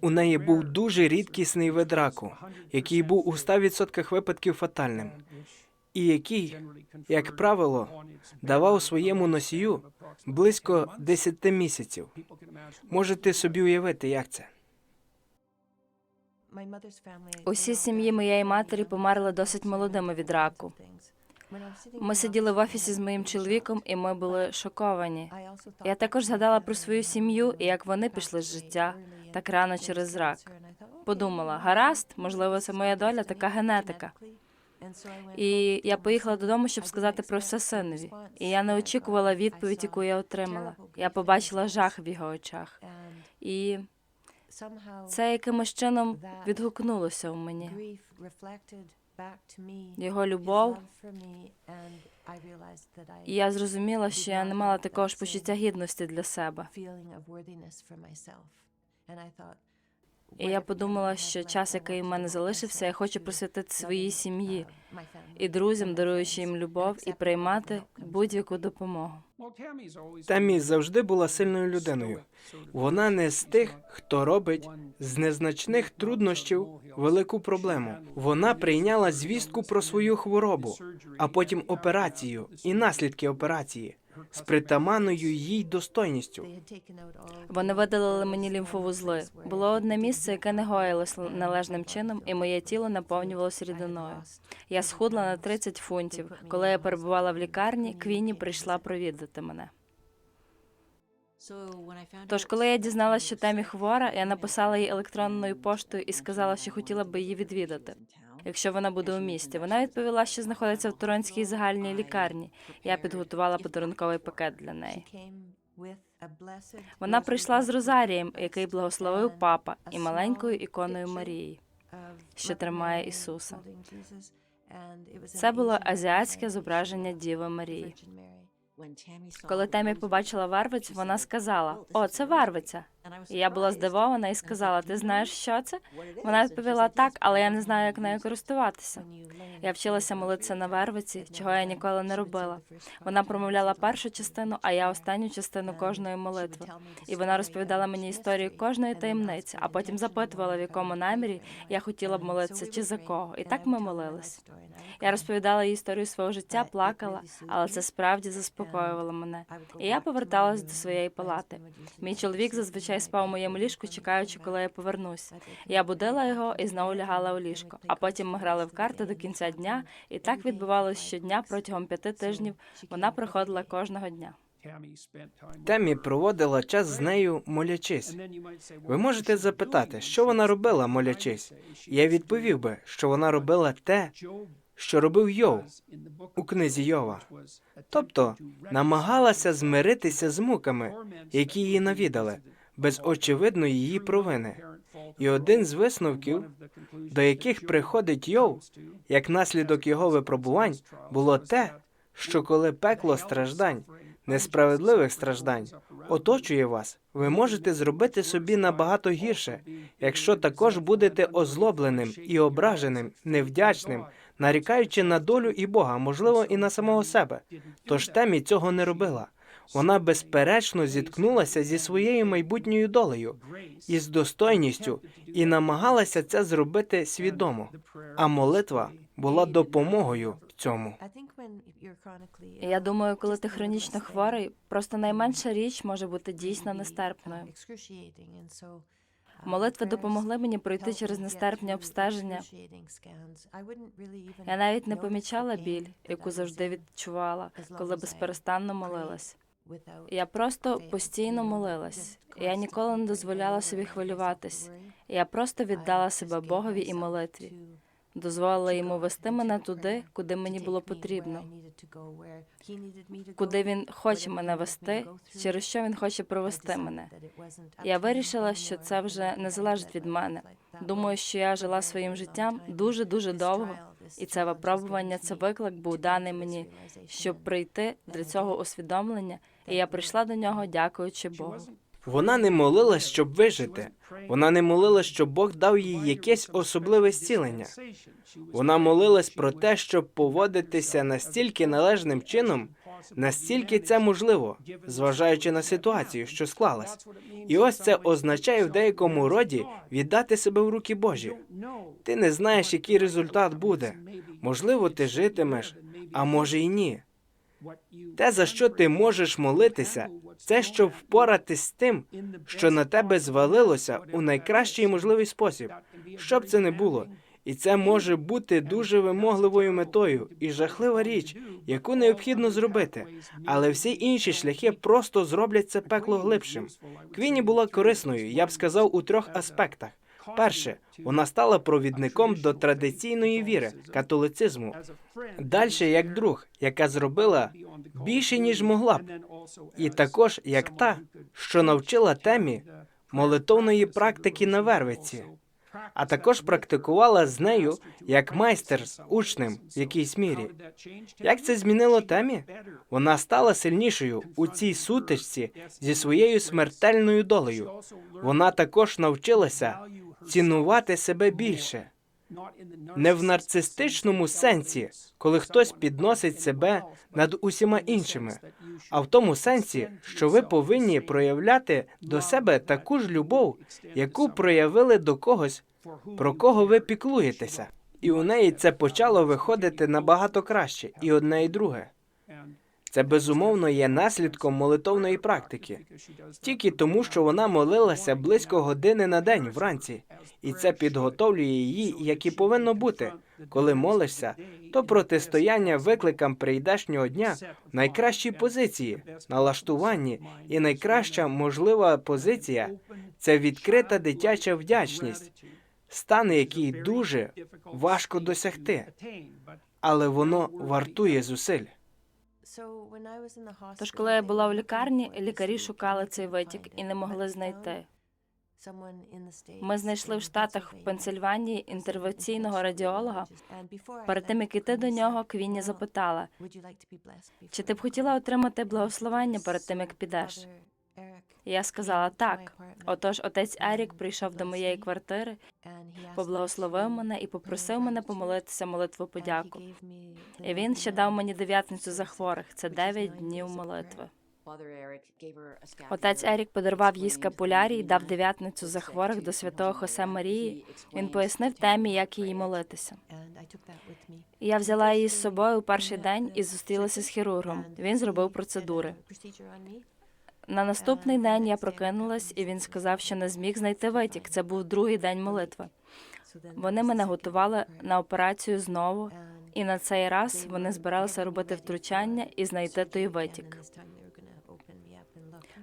У неї був дуже рідкісний вид раку, який був у 100% випадків фатальним, і який, як правило, давав своєму носію близько 10 місяців. Можете собі уявити, як це? Усі сім'ї моєї матері померли досить молодими від раку. Ми сиділи в офісі з моїм чоловіком, і ми були шоковані. Я також згадала про свою сім'ю і як вони пішли з життя так рано через рак. Подумала, гаразд, можливо, це моя доля, така генетика. І я поїхала додому, щоб сказати про все синові. І я не очікувала відповідь, яку я отримала. Я побачила жах в його очах, і це якимось чином відгукнулося у мені. Його любов. І я зрозуміла, що я не мала такого ж почуття гідності для себе. І я подумала, що час, який в мене залишився, я хочу присвятити своїй сім'ї і друзям, даруючи їм любов і приймати будь-яку допомогу. Тамі завжди була сильною людиною. Вона не з тих, хто робить з незначних труднощів велику проблему. Вона прийняла звістку про свою хворобу, а потім операцію і наслідки операції з притаманною їй достойністю. Вони видалили мені лімфовузли. Було одне місце, яке не гоїлось належним чином, і моє тіло наповнювалося рідиною. Я схудла на 30 фунтів. Коли я перебувала в лікарні, Квіні прийшла провідати мене. Тож, коли я дізналася, що Темі хвора, я написала їй електронною поштою і сказала, що хотіла би її відвідати. Якщо вона буде у місті, вона відповіла, що знаходиться в Торонській загальній лікарні. Я підготувала подарунковий пакет для неї. Вона прийшла з розарієм, який благословив папа, і маленькою іконою Марії, що тримає Ісуса. Це було азіатське зображення Діви Марії. Коли Темі побачила Варвиць, вона сказала: О, це Варвиця. Я була здивована і сказала: Ти знаєш, що це? Вона відповіла так, але я не знаю, як нею користуватися. Я вчилася молитися на Вервиці, чого я ніколи не робила. Вона промовляла першу частину, а я останню частину кожної молитви. І вона розповідала мені історію кожної таємниці, а потім запитувала, в якому намірі я хотіла б молитися чи за кого. І так ми молились. Я розповідала їй історію свого життя, плакала, але це справді заспокоювало мене. І я поверталась до своєї палати. Мій чоловік зазвичай спав у моєму ліжку, чекаючи, коли я повернусь. Я будила його і знову лягала у ліжко. А потім ми грали в карти до кінця дня, і так відбувалося щодня протягом п'яти тижнів. Вона приходила кожного дня. Темі проводила час з нею, молячись. Ви можете запитати, що вона робила, молячись. Я відповів би, що вона робила те, що робив Йов у книзі Йова. Тобто намагалася змиритися з муками, які її навідали, без очевидної її провини. І один з висновків, до яких приходить Йов, як наслідок його випробувань, було те, що коли пекло страждань, несправедливих страждань, оточує вас, ви можете зробити собі набагато гірше, якщо також будете озлобленим і ображеним, невдячним, нарікаючи на долю і Бога, можливо, і на самого себе. Тож темі цього не робила. Вона безперечно зіткнулася зі своєю майбутньою долею, із достойністю, і намагалася це зробити свідомо. А молитва була допомогою цьому. Я думаю, коли ти хронічно хворий, просто найменша річ може бути дійсно нестерпною. Молитви допомогли мені пройти через нестерпні обстеження. Я навіть не помічала біль, яку завжди відчувала, коли безперестанно молилась. Я просто постійно молилась. Я ніколи не дозволяла собі хвилюватись. Я просто віддала себе Богові і молитві. Дозволила йому вести мене туди, куди мені було потрібно, куди він хоче мене вести, через що він хоче провести мене. Я вирішила, що це вже не залежить від мене. Думаю, що я жила своїм життям дуже дуже довго, і це випробування, це виклик був даний мені, щоб прийти для цього усвідомлення, і я прийшла до нього, дякуючи Богу. Вона не молилась, щоб вижити. Вона не молилась, щоб Бог дав їй якесь особливе зцілення. Вона молилась про те, щоб поводитися настільки належним чином, настільки це можливо, зважаючи на ситуацію, що склалась. І ось це означає в деякому роді віддати себе в руки Божі. Ти не знаєш, який результат буде. Можливо, ти житимеш, а може й ні. Те, за що ти можеш молитися, це щоб впоратись з тим, що на тебе звалилося у найкращий можливий спосіб, що б це не було. І це може бути дуже вимогливою метою і жахлива річ, яку необхідно зробити. Але всі інші шляхи просто зроблять це пекло глибшим. Квіні була корисною, я б сказав, у трьох аспектах. Перше, вона стала провідником до традиційної віри, католицизму. Дальше, як друг, яка зробила більше, ніж могла б, і також як та, що навчила темі молитовної практики на Вервиці, а також практикувала з нею як майстер з учнем в якійсь мірі. Як це змінило темі? Вона стала сильнішою у цій сутичці зі своєю смертельною долею. Вона також навчилася цінувати себе більше. Не в нарцистичному сенсі, коли хтось підносить себе над усіма іншими, а в тому сенсі, що ви повинні проявляти до себе таку ж любов, яку проявили до когось, про кого ви піклуєтеся. І у неї це почало виходити набагато краще, і одне, і друге. Це безумовно є наслідком молитовної практики, тільки тому, що вона молилася близько години на день вранці, і це підготовлює її, як і повинно бути. Коли молишся, то протистояння викликам прийдешнього дня в найкращій позиції, налаштуванні, і найкраща можлива позиція це відкрита дитяча вдячність, стан, який дуже важко досягти, але воно вартує зусиль. Тож, коли я була в лікарні, лікарі шукали цей витік і не могли знайти. Ми знайшли в Штатах в Пенсильванії інтервенційного радіолога. Перед тим як іти до нього, Квінні запитала, чи ти б хотіла отримати благословення перед тим, як підеш? Я сказала так. Отож, отець Ерік прийшов до моєї квартири, поблагословив мене і попросив мене помолитися молитву подяку. І він ще дав мені дев'ятницю за хворих. Це дев'ять днів молитви. Отець Ерік подарував їй скапулярій і дав дев'ятницю за хворих до святого Хосе Марії. Він пояснив темі, як її молитися. І я взяла її з собою у перший день і зустрілася з хірургом. Він зробив процедури. На наступний день я прокинулась, і він сказав, що не зміг знайти витік. Це був другий день молитви. Вони мене готували на операцію знову, і на цей раз вони збиралися робити втручання і знайти той витік.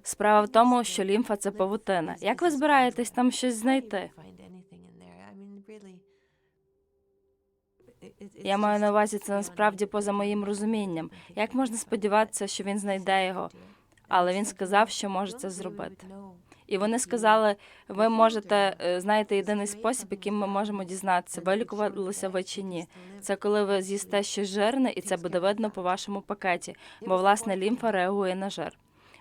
Справа в тому, що лімфа це павутина. Як ви збираєтесь там щось знайти? Я маю на увазі це насправді поза моїм розумінням. Як можна сподіватися, що він знайде його? Але він сказав, що може це зробити. І вони сказали: ви можете е, знаєте єдиний спосіб, яким ми можемо дізнатися, вилікувалися ви чи ні. Це коли ви з'їсте щось жирне, і це буде видно по вашому пакеті, бо власне лімфа реагує на жир.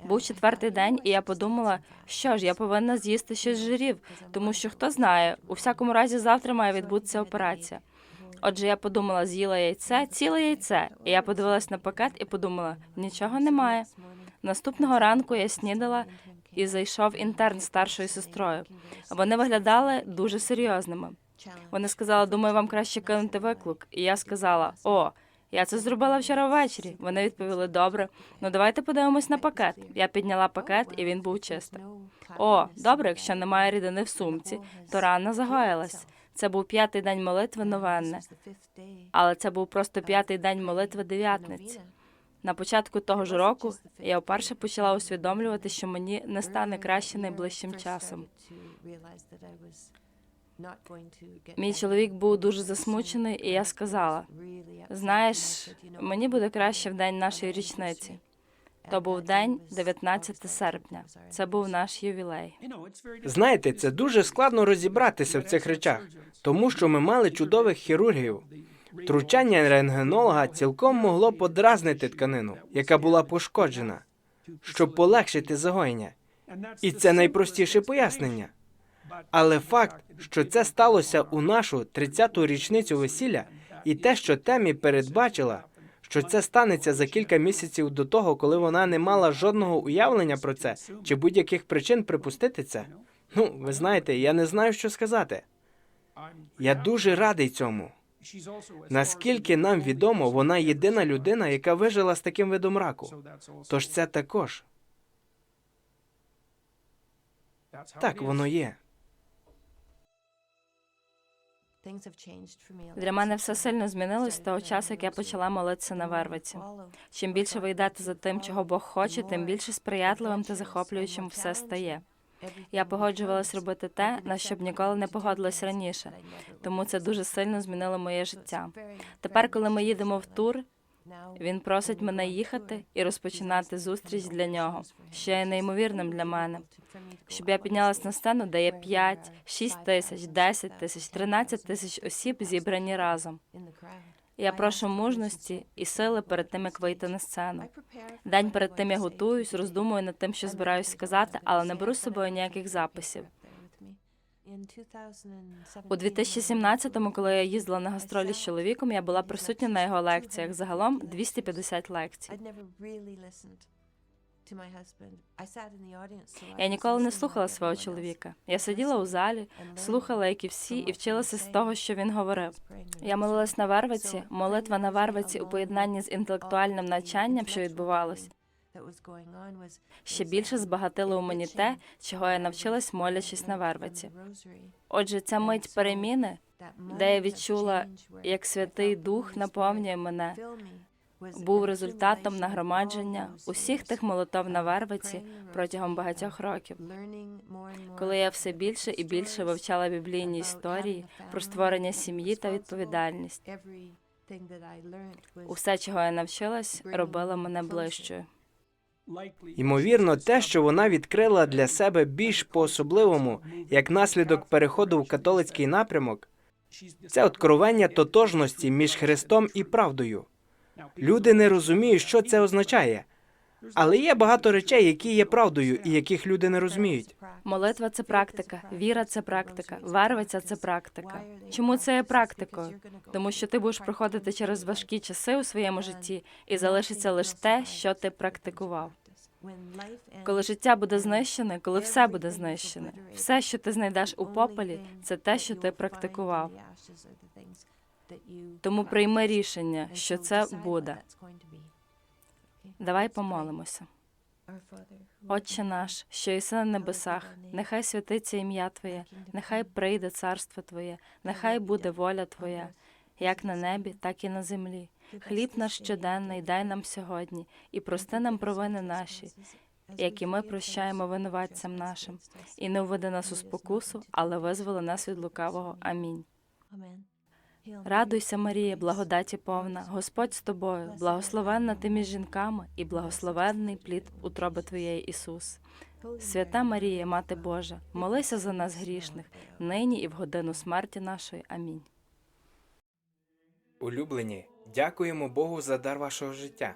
Був четвертий день, і я подумала, що ж, я повинна з'їсти щось жирів, тому що хто знає, у всякому разі завтра має відбутися операція. Отже, я подумала, з'їла яйце, ціле яйце. І я подивилась на пакет і подумала, нічого немає. Наступного ранку я снідала і зайшов інтерн старшою сестрою. Вони виглядали дуже серйозними. Вони сказали, думаю, вам краще кинути виклик. І я сказала: О, я це зробила вчора ввечері. Вони відповіли: добре, ну давайте подивимось на пакет. Я підняла пакет, і він був чистий. О, добре, якщо немає рідини в сумці, то рана загоїлась. Це був п'ятий день молитви новенне, але це був просто п'ятий день молитви дев'ятниці. На початку того ж року я вперше почала усвідомлювати, що мені не стане краще найближчим часом. Мій чоловік був дуже засмучений, і я сказала: знаєш, мені буде краще в день нашої річниці. То був день 19 серпня. Це був наш ювілей. Знаєте, це дуже складно розібратися в цих речах, тому що ми мали чудових хірургів. Втручання рентгенолога цілком могло подразнити тканину, яка була пошкоджена, щоб полегшити загоєння. І це найпростіше пояснення. Але факт, що це сталося у нашу 30-ту річницю весілля, і те, що Темі передбачила, що це станеться за кілька місяців до того, коли вона не мала жодного уявлення про це чи будь-яких причин припустити це. Ну, ви знаєте, я не знаю, що сказати. Я дуже радий цьому. Наскільки нам відомо, вона єдина людина, яка вижила з таким видом раку. Тож це також так воно є. Для мене все сильно змінилось з того часу, як я почала молитися на вервиці. Чим більше ви йдете за тим, чого Бог хоче, тим більше сприятливим та захоплюючим все стає. Я погоджувалась робити те, на що б ніколи не погодилась раніше, тому це дуже сильно змінило моє життя. Тепер, коли ми їдемо в тур, він просить мене їхати і розпочинати зустріч для нього, що є неймовірним для мене. Щоб я піднялась на сцену, де є 5, 6 тисяч, 10 тисяч, 13 тисяч осіб зібрані разом. Я прошу мужності і сили перед тим, як вийти на сцену. День перед тим я готуюсь, роздумую над тим, що збираюсь сказати, але не беру з собою ніяких записів. У 2017-му, коли я їздила на гастролі з чоловіком, я була присутня на його лекціях. Загалом 250 лекцій. Я ніколи не слухала свого чоловіка. Я сиділа у залі, слухала, як і всі, і вчилася з того, що він говорив. Я молилась на вервиці, молитва на вервиці у поєднанні з інтелектуальним навчанням, що відбувалось, ще більше збагатило у мені те, чого я навчилась, молячись на вервиці. Отже, ця мить переміни, де я відчула, як Святий Дух наповнює мене, був результатом нагромадження усіх тих молитов на вервиці протягом багатьох років. Коли я все більше і більше вивчала біблійні історії про створення сім'ї та відповідальність, усе, чого я навчилась, робило мене ближчою. Ймовірно, те, що вона відкрила для себе більш по-особливому, як наслідок переходу в католицький напрямок, це откровення тотожності між Христом і правдою. Люди не розуміють, що це означає, але є багато речей, які є правдою і яких люди не розуміють. Молитва це практика, віра це практика, вервиця це практика. Чому це є практикою? Тому що ти будеш проходити через важкі часи у своєму житті, і залишиться лише те, що ти практикував. Коли життя буде знищене, коли все буде знищене, все, що ти знайдеш у попелі, це те, що ти практикував. Тому прийми рішення, що це буде. Давай помолимося. Отче наш, що єси на небесах, нехай святиться ім'я Твоє, нехай прийде царство Твоє, нехай буде воля Твоя, як на небі, так і на землі. Хліб наш щоденний дай нам сьогодні, і прости нам провини наші, як і ми прощаємо винуватцям нашим, і не введи нас у спокусу, але визволи нас від лукавого. Амінь. Радуйся, Марія, благодаті повна, Господь з тобою, благословенна ти між жінками, і благословенний плід утроби твоєї Ісус. Свята Марія, Мати Божа, молися за нас грішних, нині і в годину смерті нашої. Амінь. Улюблені, дякуємо Богу за дар вашого життя.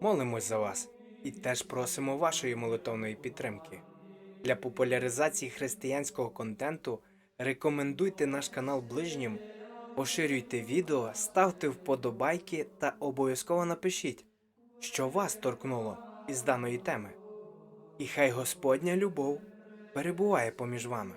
Молимось за вас і теж просимо вашої молитовної підтримки. Для популяризації християнського контенту рекомендуйте наш канал ближнім, поширюйте відео, ставте вподобайки та обов'язково напишіть, що вас торкнуло із даної теми. І хай Господня любов перебуває поміж вами.